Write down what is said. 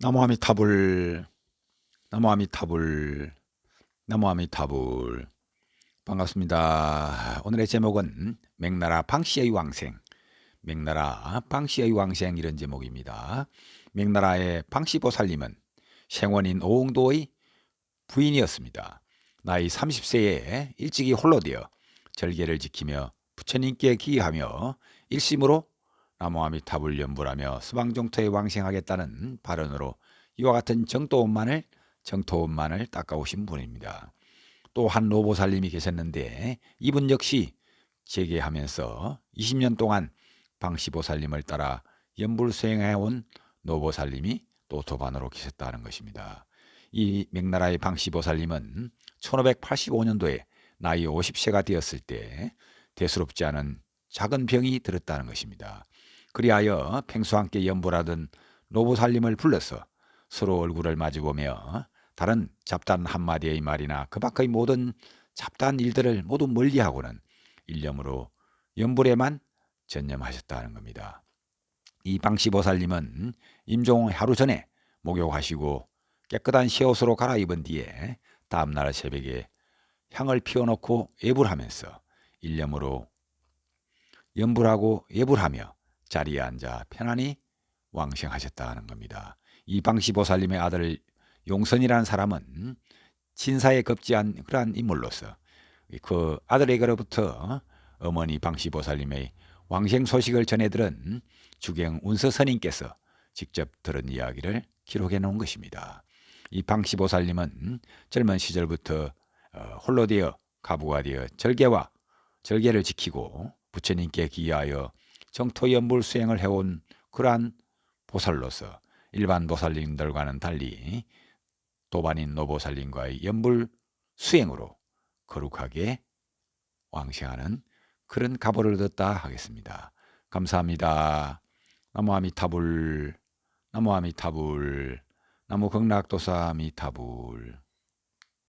나무아미타불 나무아미타불 나무아미타불 반갑습니다. 오늘의 제목은 맥나라 방씨의 왕생 맥나라 방씨의 왕생 이런 제목입니다. 맥나라의 방씨 보살님은 생원인 오응도의 부인이었습니다. 나이 30세에 일찍이 홀로 되어 절개를 지키며 부처님께 기하며 일심으로 나무아미탑을 연불하며 수방정토에 왕생하겠다는 발언으로 이와 같은 정도원만을 정토원만을 닦아오신 분입니다. 또 한 노보살님이 계셨는데 이분 역시 재계하면서 20년 동안 방시보살님을 따라 연불 수행해온 노보살님이 또 도반으로 계셨다는 것입니다. 이 맥나라의 방시보살님은 1585년도에 나이 50세가 되었을 때 대수롭지 않은 작은 병이 들었다는 것입니다. 그리하여 평소와 함께 연보라던 노보살님을 불러서 서로 얼굴을 마주보며 다른 잡단 한마디의 말이나 그 밖의 모든 잡단 일들을 모두 멀리하고는 일념으로 연불에만 전념하셨다는 겁니다. 이 방시보살님은 임종 하루 전에 목욕하시고 깨끗한 시옷으로 갈아입은 뒤에 다음날 새벽에 향을 피워놓고 예불하면서 일념으로 연불하고 예불하며 자리에 앉아 편안히 왕생하셨다는 겁니다. 이 방시보살님의 아들 용선이라는 사람은 친사에 급지한 그러한 인물로서 그 아들에게로부터 어머니 방시보살님의 왕생 소식을 전해들은 주경 운서선님께서 직접 들은 이야기를 기록해 놓은 것입니다. 이 방시보살님은 젊은 시절부터 어, 홀로 되어 가부가 되어 절개와 절개를 지키고 부처님께 기하여 정토 연불 수행을 해온 그러한 보살로서 일반 보살님들과는 달리 도반인 노보살님과의 연불 수행으로 거룩하게 왕생하는 그런 가보를 얻었다 하겠습니다. 감사합니다. 나무 아미타불 나무 아미타불 나무 극락도사 아미타불